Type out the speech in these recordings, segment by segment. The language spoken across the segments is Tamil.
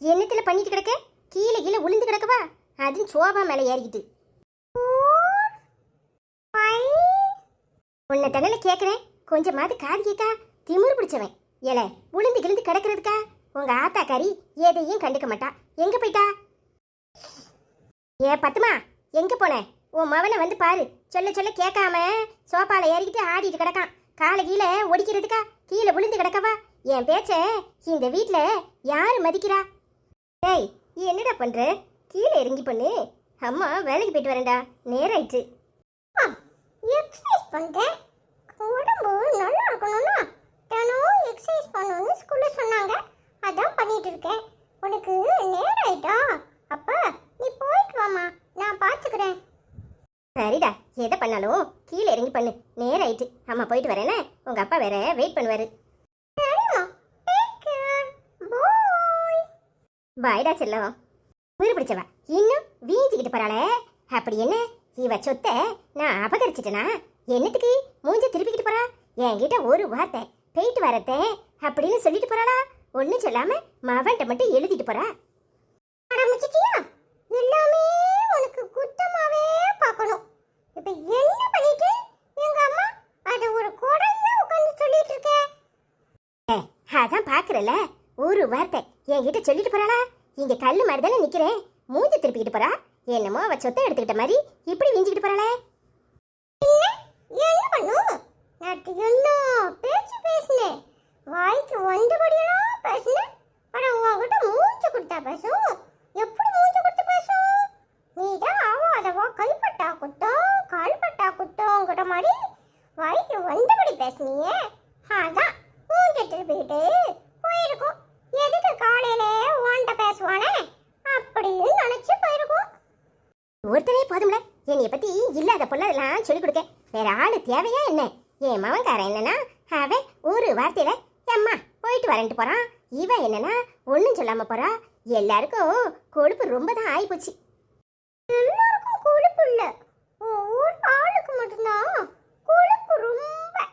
என்னத்தில் பண்ணிட்டு கிடக்க? கீழே கீழே உளுந்து கிடக்கவா? அதுவும் சோபா மேலே ஏறிக்கிட்டு. உன்னை தனல கேட்குறேன் கொஞ்சமாவது காது கேட்கா திமிர் பிடிச்சவன். ஏல உளுந்து கிழிந்து கிடக்கிறதுக்கா? உங்க கறி எதையும் கண்டுக்க மாட்டா. எங்க போயிட்டா? ஏ பத்துமா எங்க போன? உன் மவனை வந்து பாரு. சொல்ல சொல்ல கேட்காம சோப்பால ஏறிக்கிட்டு ஆடிட்டு கிடக்கான். காலை கீழே ஒடிக்கிறதுக்கா? கீழே விழுந்து கிடக்கவா? என் பேச்ச இந்த வீட்டில் யாரு மதிக்கிறா? டேய் நீ என்னடா பண்ற? கீழே இறங்கி பண்ணு. அம்மா வேலைக்கு போயிட்டு வரேன்டா. நேராயிட்டு. எக்ஸசைஸ் பண்ணுறேன் உடம்பு நல்லா இருக்கணும்னா தினமும் எக்ஸசைஸ் பண்ணணும்னு ஸ்கூலில் சொன்னாங்க. அதான் பண்ணிட்டு இருக்கேன். உனக்கு நேரம் ஆயிட்டா நீ போயிட்டு வாமா நான் பார்த்துக்கிறேன் சரிடா. எதை பண்ணாலும் கீழே இறங்கி பண்ணு. நேராயிட்டு. அம்மா போயிட்டு வரேனே? உங்க அப்பா வேற வெயிட் பண்ணுவாரு. பாய்டா செல்லம். உயிர் பிடிச்சவா இன்னும் வீஞ்சிக்கிட்டு போறாளே. அப்படி என்ன? இவ சொத்தை நான் அபகரிச்சிட்டனா? என்னத்துக்கு மூஞ்ச திருப்பிக்கிட்டு போறா? என்கிட்ட ஒரு வார்த்தை. போயிட்டு வரத்தே. அப்படின்னு சொல்லிட்டு போறாளா? ஒன்றும் சொல்லாம மவன்கிட்ட மட்டும் எழுதிட்டு போறா. ஆரம்பிச்சிட்டியா எல்லாமே உனக்கு குத்தமாவே பார்க்கணும். இப்போ என்ன பண்ணிட்டு எங்க அம்மா அதை ஒரு குடல்ல உட்காந்து சொல்லிட்டு இருக்கேன் அதான் பாக்குறல ஒரு வார்த்தை. என்கிட்ட சொல்லிட்டு போறாளா? இங்க கல்லு மாதிரி தானே நிக்கிறேன். மூஞ்சி திருப்பிக்கிட்டு போறா? என்னமோ அவ சொத்தை எடுத்துக்கிட்ட மாதிரி இப்படி விஞ்சிக்கிட்டு போறாளே. என்ன பண்ணும்? நேற்று என்ன பேச்சு பேசினேன். வாய்க்கு வந்தபடியெல்லாம் பேசினேன். ஆனால் உங்ககிட்ட மூஞ்சி கொடுத்தா பேசும். எப்படி மூச்சு கொடுத்து பேசும் நீ தான் ஆவாதவா கைப்பட்டா குத்தம் கால்பட்டா குத்தங்கிற மாதிரி வாய்க்கு வந்தபடி பேசுனியே அதான் மூஞ்ச திருப்பிக்கிட்டு போயிருக்கும் எதுக்கு காலையில உன்கிட்ட பேசுவானே அப்படின்னு நினைச்சு போயிருக்கும் ஒருத்தனே போதும்ல என்னைய பத்தி இல்லாத பொல்லாதெல்லாம் சொல்லிக் கொடுக்க. வேற ஆளு தேவையா என்ன? என் மவன்காரன் என்னன்னா அவன் ஒரு வார்த்தையில அம்மா போயிட்டு வரேன்ட்டு போறான். இவன் என்னன்னா ஒன்றும் சொல்லாம போறா. எல்லாருக்கும் கொழுப்பு ரொம்ப தான் ஆயிப்போச்சு. எல்லாருக்கும் கொழுப்பு இல்ல. ஒரு ஆளுக்கு மட்டும்தான் கொழுப்பு ரொம்ப.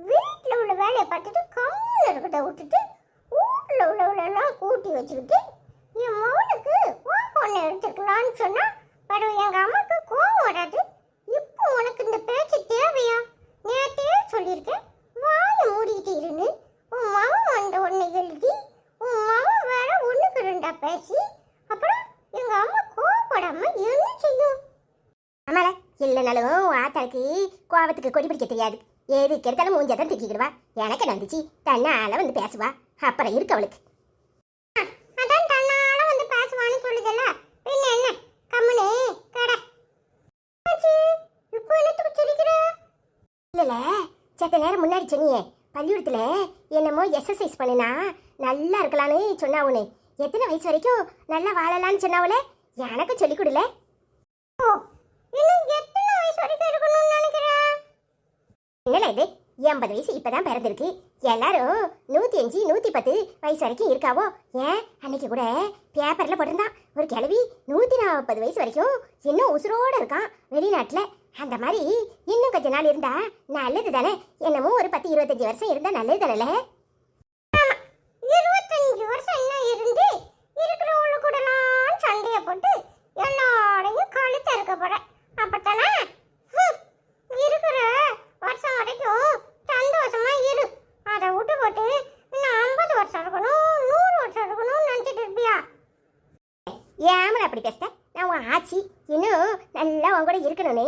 வீட்டில் உள்ள வேலையை பார்த்துட்டு கம்மியில் இருக்கிறத விட்டுட்டு வீட்டில் உள்ளவளெல்லாம் கூட்டி வச்சுக்கிட்டு என் மகனுக்கு உன் பொண்ணை எடுத்துக்கலான்னு சொன்னா பரவ எங்க அம்மா கோவம் வராது. இப்போ உனக்கு இந்த பேச்சு தேவையா? நேத்தே சொல்லியிருக்கேன் வாயை மூடிக்கிட்டு இருந்து உன் மகன் வந்த உன்னை எழுதி உன் மகன் வேற ஒண்ணுக்கு ரெண்டா பேசி அப்புறம் எங்க அம்மா கோவப்படாம என்ன செய்யும்? ஆமால இல்லைனாலும் ஆத்தாக்கு ஆத்தாளுக்கு கோவத்துக்கு கொடி பிடிக்க தெரியாது. எது கெடுத்தாலும் மூஞ்சாதான் தான் எனக்கு நடந்துச்சு தன்னால வந்து பேசுவா. அப்புறம் இருக்கு அவளுக்கு அதான் தன்னால வந்து பேசுவான்னு சொல்லுதல்ல பின்ன என்ன கம்முனு கடை இப்போ என்னத்துக்கு சிரிக்கிற இல்லல சேத்த நேரம் முன்னாடி சொன்னியே பள்ளிக்கூடத்துல என்னமோ எக்ஸசைஸ் பண்ணினா நல்லா இருக்கலான்னு சொன்னா உனே. எத்தனை வயசு வரைக்கும் நல்லா வாழலாம்னு சொன்னாவுல எனக்கும் சொல்லிக் கொடுல. ஓ என்னடா இது? எண்பது வயசு இப்பதான் பிறந்திருக்கு. எல்லாரும் நூத்தி அஞ்சு நூத்தி பத்து வயசு வரைக்கும் இருக்காவோ? ஏன்? அன்னைக்கு கூட பேப்பர்ல போட்டிருந்தான். ஒரு கிழவி நூத்தி நாற்பது வயசு வரைக்கும் இன்னும் உசுரோட இருக்கான் வெளிநாட்டுல. அந்த மாதிரி இன்னும் கொஞ்ச நாள் இருந்தா நல்லது தானே? என்னமோ ஒரு பத்து இருபத்தஞ்சு வருஷம் இருந்தா நல்லது தானே இருபத்தஞ்சு வருஷம் என்ன இருந்து இருக்கிறவங்கள கூடலாம் சண்டைய போட்டு எல்லாரையும் கழுத்த இருக்க போறேன். அப்பத்தானே? இருக்கிற வருஷம் வரைக்கும் சந்தோஷமா இரு. அதை விட்டு போட்டு இன்னும் ஐம்பது வருஷம் இருக்கணும் நூறு வருஷம் இருக்கணும்னு நினைச்சிட்டு இருப்பியா? ஏமல அப்படி பேசுத நான் உன் ஆச்சி. இன்னும் நல்லா உன் கூட இருக்கணும்னு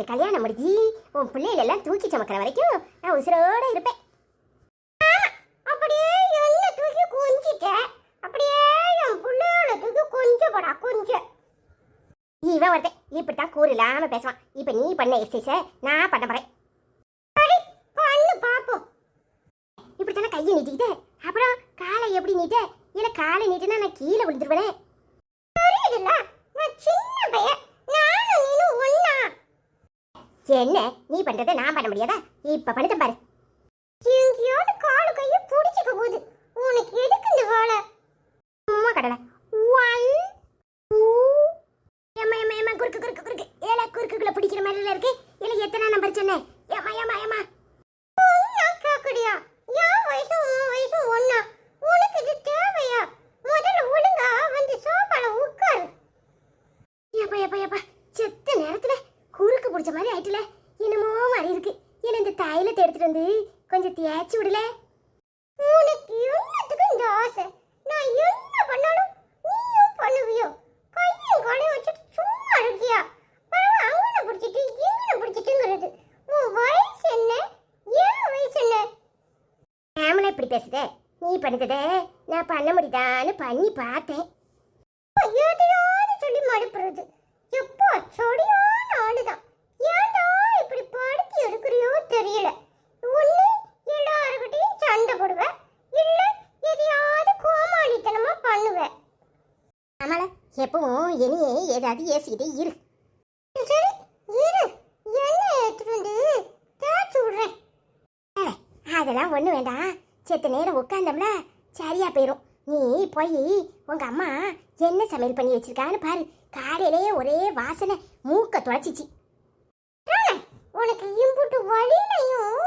உனக்கு கல்யாணம் முடிஞ்சு உன் பிள்ளைகளெல்லாம் தூக்கி சுமக்கிற வரைக்கும் நான் உசுரோட இருப்பேன். அப்படியே என்ன தூக்கி கொஞ்சிட்ட. அப்படியே என் பிள்ளையோட தூக்கி கொஞ்சம் போடா கொஞ்சம் இவன் ஒருத்தன் இப்படித்தான் கூறு இல்லாம பேசுவான். இப்ப நீ பண்ண எக்ஸசைஸ நான் பண்ண போறேன். சரி பண்ணு பாப்போம். இப்படித்தானே கையை நீட்டிக்கிட்டு? அப்புறம் காலை எப்படி நீட்ட? இல்ல காலை நீட்டினா நான் கீழே விழுந்துருவேனே? புரியுதுல்ல நான் சின்ன பையன். என்ன? நீ பண்றதை நான் பண்ண முடியாதா? இப்ப பண்ணுத பாரு. எங்கேயாவது காலு கையை புடிச்சுக்க போகுது. உனக்கு எதுக்கு இந்த வேலை? சும்மா கடலை. ஒன் ஏமா ஏமா ஏமா குறுக்கு குறுக்கு குறுக்கு. ஏழை குறுக்குக்குள்ள பிடிக்கிற மாதிரி இருக்கு இல்ல எத்தனை நம்பர் சொன்னேன் ஏமா ஏமா ஏமா ஒண்ணா கேக்குறியா என் வயசும் உன் வயசும் ஒண்ணா உனக்கு இது தேவையா தைலத்தை எடுத்துட்டு வந்து கொஞ்சம் தேய்ச்சி விடல. உனக்கு என்னத்துக்கு இந்த ஆசை? நான் என்ன பண்ணாலும் நீயும் பண்ணுவியோ? கையும் காலையும் வச்சுட்டு சும்மா இருக்கியா? பரவாயில்ல அங்கன பிடிச்சிட்டு இங்கன பிடிச்சிட்டுங்கிறது. உன் வயசு என்ன? ஏன் வயசு என்ன? ஆமலா இப்படி பேசுதே. நீ பண்ணதே. நான் பண்ண முடியுதான்னு பண்ணி பார்த்தேன். எதையாவது சொல்லி மறுப்புறது. எப்போ சொடியான ஆளுதான். ஏன்டா இப்படி படுத்தி எடுக்கிறியோ தெரியல. ஒண்ணு எல்லாருக்கிட்டையும் சண்டை போடுவேன் இல்ல எதையாவது கோமாளித்தனமா பண்ணுவேன் ஆமால எப்பவும் என்னையே ஏதாவது ஏசிக்கிட்டே இரு. சரி இரு. எண்ணெய் எடுத்துட்டு வந்து தேய்ச்சி விடுறேன் ஏலே, அதெல்லாம் ஒண்ணு வேண்டாம். செத்த நேரம் உட்காந்தோம்ல சரியா போயிடும் நீ போய் உங்க அம்மா என்ன சமையல் பண்ணி வச்சிருக்கான்னு பாரு. காலையிலேயே ஒரே வாசனை மூக்க தொலைச்சிச்சு. உனக்கு இம்புட்டு வழியிலையும்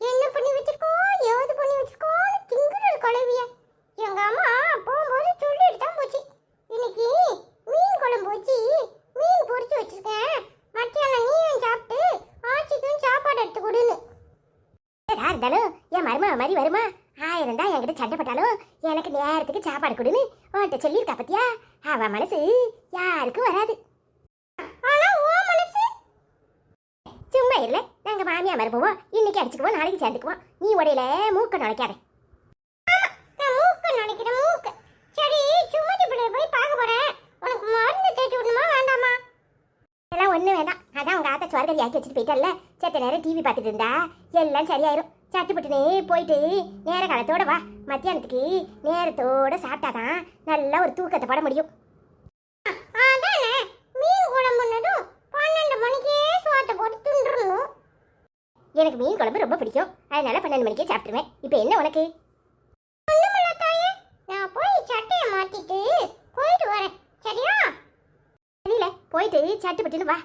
என்ன பண்ணி வச்சிருக்கோ ஏது பண்ணி வச்சிருக்கோம் திங்குற குழவிய எங்க அம்மா போகும்போது சொல்லிட்டு தான் போச்சு. இன்னைக்கு மீன் குழம்பு வச்சு மீன் பொறிச்சு வச்சிருக்கேன். மத்தியானம் நீயும் சாப்பிட்டு ஆச்சிக்கும் சாப்பாடு எடுத்து கொடுன்னு. யாரா இருந்தாலும் என் மருமக மாதிரி வருமா? ஆயிரம் தான் என்கிட்ட சண்டை போட்டாலும் எனக்கு நேரத்துக்கு சாப்பாடு கொடுன்னு. உன்கிட்ட சொல்லியிருக்கா பத்தியா? அவன் மனசு யாருக்கும் வராது. சும்மா இல்லை நாங்கள் மாமியா மருமவோம் இன்னைக்கு அடிச்சுக்குவோம் நாளைக்கு சேர்ந்துக்குவோம். நீ உடையில மூக்க நுழைக்காத. நான் மூக்க நினைக்கிறேன் மூக்கு. சரி சுமதி பிள்ளை போய் பார்க்க போறேன். உனக்கு மருந்து தேய்ச்சி விடணுமா வேண்டாமா? எல்லாம் ஒண்ணு வேண்டாம் அதான் உங்கள் ஆத்த சுவர்கதி ஆக்கி வச்சுட்டு போயிட்டல்ல. செத்த நேரம் டிவி பார்த்துட்டு இருந்தா எல்லாம் சரியாயிரும். சட்டுப்பட்டுனே போயிட்டு நேர காலத்தோட வா. மத்தியானத்துக்கு நேரத்தோட சாப்பிட்டாதான் நல்லா ஒரு தூக்கத்தை பட முடியும் அதானே மீன் குழம்புனதும் பன்னெண்டு மணிக்கே சோத்தை போட்டு தின்றுணும் எனக்கு மீன் குழம்பு ரொம்ப பிடிக்கும். அதனால பன்னெண்டு மணிக்கே சாப்பிட்டுருவேன். இப்போ என்ன உனக்கு? நான் போய் சட்டையை மாத்திட்டு போயிட்டு வரேன். சரியா? தெரியல போயிட்டு சட்டுப்பட்டுன்னு வா.